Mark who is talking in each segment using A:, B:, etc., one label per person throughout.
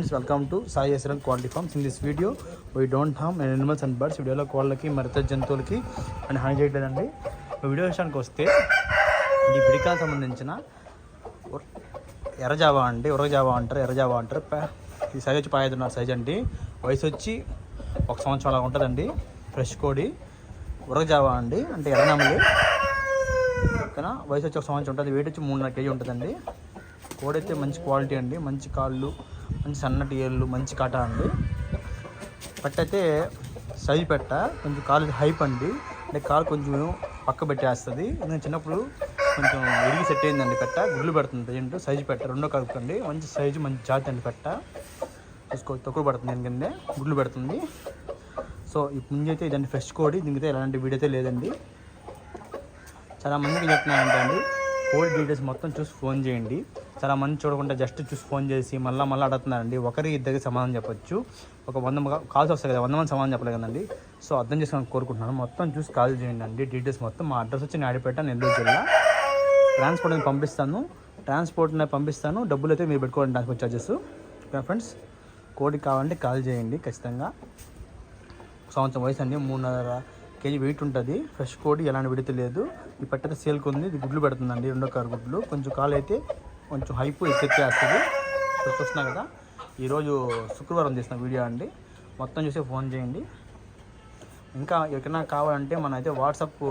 A: Friends welcome to Sai SL quality farms in this video we don't harm animals and birds వీడియోలో కోళ్ళకి మరిత జంతువులకి and హాని చేయట్లేదండి video విషయానికి వస్తే ఇది బిడికాలకు సంబంధించిన ఎర్రజావా అండి. ఉరగజావా అంటారు ఎర్రజావా అంటారు. ఈ సైజ్ వచ్చి పాయదున్నారు సైజ్ అండి. వయసు వచ్చి ఒక సంవత్సరం అలా ఉంటుందండి. ఫ్రెష్ కోడి. ఉరగజావా అండి. అంటే ఎర్రనమ్మలి ఓకేనా? వయసు వచ్చి ఒక సంవత్సరం ఉంటుంది. వెయిట్ వచ్చి మూడున్నర కేజీ ఉంటుందండి. కోడి అయితే మంచి క్వాలిటీ అండి. మంచి కాళ్ళు మంచి సన్నటి ఏళ్ళు మంచి కాట అండి పట్ట అయితే సైజు పెట్ట కొంచెం కాలు హైప్ అండి. అంటే కాలు కొంచెం పక్క పెట్టేస్తుంది. నేను చిన్నప్పుడు కొంచెం విరిగి సెట్ అయిందండి పెట్ట గుడ్లు పెడుతుంది ప్రజెంట్ సైజు పెట్ట రెండో కలుపు అండి మంచి సైజు మంచి జాతి అండి పెట్ట. చూసుకో తక్కువ పడుతుంది ఎందుకంటే గుడ్లు పెడుతుంది. సో ఈ ముందు అయితే ఇదండి ఫ్రెష్ కోడి. దీనికి ఎలాంటి వీడియో అయితే లేదండి. చాలా చెప్తున్నాను అంటే అండి కోడి డీటెయిల్స్ మొత్తం చూసి ఫోన్ చేయండి. చాలా మంది చూడకుండా జస్ట్ చూసి ఫోన్ చేసి మళ్ళీ మళ్ళీ అడుగుతున్నారండి. ఒకరి ఇద్దరికి సమాధానం చెప్పొచ్చు. ఒక వంద కాల్స్ వస్తాయి కదా వంద మంది సమాధానం చెప్పలేదు కదండి. సో అర్థం చేసుకొని కోరుకుంటున్నాను. మొత్తం చూసి కాల్ చేయండి. అండి డీటెయిల్స్ మొత్తం మా అడ్రస్ వచ్చి నాడిపేట నెల్లూరు జిల్లా. ట్రాన్స్పోర్ట్ నేను పంపిస్తాను. ట్రాన్స్పోర్ట్ నేను పంపిస్తాను. డబ్బులు అయితే మీరు పెట్టుకోండి ట్రాన్స్పోర్ట్ ఛార్జెస్ ఓకే ఫ్రెండ్స్ కోడికి కావాలంటే కాల్ చేయండి ఖచ్చితంగా. సంవత్సరం వయసు అండి మూడున్నర కేజీ వెయిట్ ఉంటుంది. ఫ్రెష్ కోడి ఎలాంటి విడత లేదు. ఈ పట్టైతే సేల్కి ఉంది ఇది గుడ్లు పెడుతుందండి రెండో కారు గుడ్లు. కొంచెం కాలు అయితే కొంచెం హైప్ ఎక్కెత్తేస్తుంది సో చూస్తున్నా కదా? ఈరోజు శుక్రవారం చేసిన వీడియో అండి. మొత్తం చూసి ఫోన్ చేయండి. ఇంకా ఎక్కడైనా కావాలంటే మన అయితే వాట్సాప్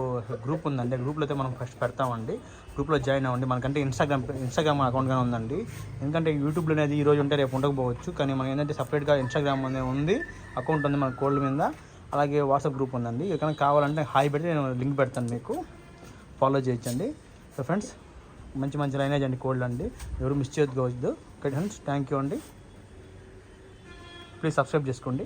A: గ్రూప్ ఉందండి. గ్రూప్లో అయితే మనం ఫస్ట్ పెడతామండి. గ్రూప్లో జాయిన్ అవ్వండి. మనకంటే ఇన్స్టాగ్రామ్ ఇన్స్టాగ్రామ్ అకౌంట్ కానీ ఉందండి. ఎందుకంటే యూట్యూబ్లో అనేది ఈ రోజు ఉంటే రేపు ఉండకపోవచ్చు. కానీ మనం ఏంటంటే సపరేట్గా ఇన్స్టాగ్రామ్ అనేది ఉంది. అకౌంట్ ఉంది మన కోల్డ్ మీద. అలాగే వాట్సాప్ గ్రూప్ ఉందండి. ఎక్కడైనా కావాలంటే హాయ్ పెడితే నేను లింక్ పెడతాను మీకు. ఫాలో చేయొచ్చండి సో ఫ్రెండ్స్ మంచి మంచి లైనేజ్ అండి కోళ్ళు అండి. ఎవరు మిస్ చేసుకోవద్దు ఓకే ఫ్రెండ్స్ థ్యాంక్ యూ అండి. ప్లీజ్ సబ్స్క్రైబ్ చేసుకోండి.